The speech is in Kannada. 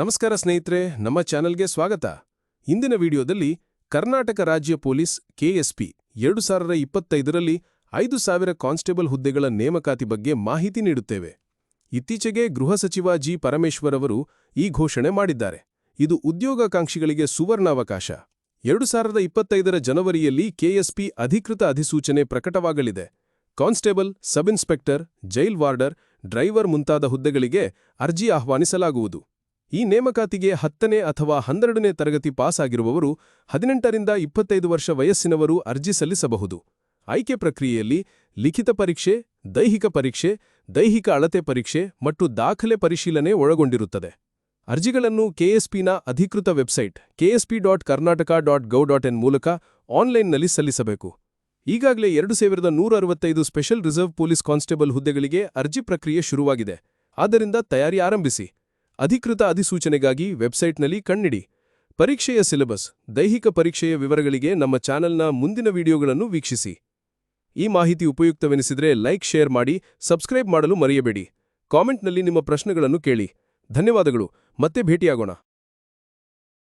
ನಮಸ್ಕಾರ ಸ್ನೇಹಿತರೆ, ನಮ್ಮ ಚಾನೆಲ್ಗೆ ಸ್ವಾಗತ. ಇಂದಿನ ವಿಡಿಯೋದಲ್ಲಿ ಕರ್ನಾಟಕ ರಾಜ್ಯ ಪೊಲೀಸ್ ಕೆಎಸ್ಪಿ ಎರಡು ಸಾವಿರದ ಇಪ್ಪತ್ತೈದರಲ್ಲಿ ಐದು ಸಾವಿರ ಕಾನ್ಸ್ಟೇಬಲ್ ಹುದ್ದೆಗಳ ನೇಮಕಾತಿ ಬಗ್ಗೆ ಮಾಹಿತಿ ನೀಡುತ್ತೇವೆ. ಇತ್ತೀಚೆಗೆ ಗೃಹ ಸಚಿವ ಜಿ. ಪರಮೇಶ್ವರ್ ಅವರು ಈ ಘೋಷಣೆ ಮಾಡಿದ್ದಾರೆ. ಇದು ಉದ್ಯೋಗಾಕಾಂಕ್ಷಿಗಳಿಗೆ ಸುವರ್ಣಾವಕಾಶ. ಎರಡು ಸಾವಿರದ ಇಪ್ಪತ್ತೈದರ ಜನವರಿಯಲ್ಲಿ ಕೆಎಸ್ಪಿ ಅಧಿಕೃತ ಅಧಿಸೂಚನೆ ಪ್ರಕಟವಾಗಲಿದೆ. Constable, sub inspector, jail warder, driver ಮುಂತಾದ ಹುದ್ದೆಗಳಿಗೆ ಅರ್ಜಿ ಆಹ್ವಾನಿಸಲಾಗುವುದು. ಈ ನೇಮಕಾತಿಗೆ ಹತ್ತನೇ ಅಥವಾ ಹನ್ನೆರಡನೇ ತರಗತಿ ಪಾಸ್ ಆಗಿರುವವರು ಹದಿನೆಂಟರಿಂದ ಇಪ್ಪತ್ತೈದು ವರ್ಷ ವಯಸ್ಸಿನವರು ಅರ್ಜಿ ಸಲ್ಲಿಸಬಹುದು. ಆಯ್ಕೆ ಪ್ರಕ್ರಿಯೆಯಲ್ಲಿ ಲಿಖಿತ ಪರೀಕ್ಷೆ, ದೈಹಿಕ ಪರೀಕ್ಷೆ, ದೈಹಿಕ ಅಳತೆ ಪರೀಕ್ಷೆ ಮತ್ತು ದಾಖಲೆ ಪರಿಶೀಲನೆ ಒಳಗೊಂಡಿರುತ್ತದೆ. ಅರ್ಜಿಗಳನ್ನು ಕೆಎಸ್ಪಿನ ಅಧಿಕೃತ website KSP dot Karnataka dot gov dot in ಮೂಲಕ ಆನ್ಲೈನ್ನಲ್ಲಿ ಸಲ್ಲಿಸಬೇಕು. ಈಗಾಗಲೇ ಎರಡು ಸಾವಿರದ ನೂರ ಅರವತ್ತೈದು ಸ್ಪೆಷಲ್ ರಿಸರ್ವ್ ಪೊಲೀಸ್ ಕಾನ್ಸ್ಟೇಬಲ್ ಹುದ್ದೆಗಳಿಗೆ ಅರ್ಜಿ ಪ್ರಕ್ರಿಯೆ ಶುರುವಾಗಿದೆ. ಆದ್ದರಿಂದ ತಯಾರಿ ಆರಂಭಿಸಿ. ಅಧಿಕೃತ ಅಧಿಸೂಚನೆಗಾಗಿ ವೆಬ್ಸೈಟ್ನಲ್ಲಿ ಕಣ್ಣಿಡಿ. ಪರೀಕ್ಷೆಯ ಸಿಲೆಬಸ್, ದೈಹಿಕ ಪರೀಕ್ಷೆಯ ವಿವರಗಳಿಗೆ ನಮ್ಮ ಚಾನೆಲ್ನ ಮುಂದಿನ ವಿಡಿಯೋಗಳನ್ನು ವೀಕ್ಷಿಸಿ. ಈ ಮಾಹಿತಿ ಉಪಯುಕ್ತವೆನಿಸಿದರೆ ಲೈಕ್, ಶೇರ್ ಮಾಡಿ, ಸಬ್ಸ್ಕ್ರೈಬ್ ಮಾಡಲು ಮರೆಯಬೇಡಿ. ಕಾಮೆಂಟ್ನಲ್ಲಿ ನಿಮ್ಮ ಪ್ರಶ್ನೆಗಳನ್ನು ಕೇಳಿ. ಧನ್ಯವಾದಗಳು. ಮತ್ತೆ ಭೇಟಿಯಾಗೋಣ.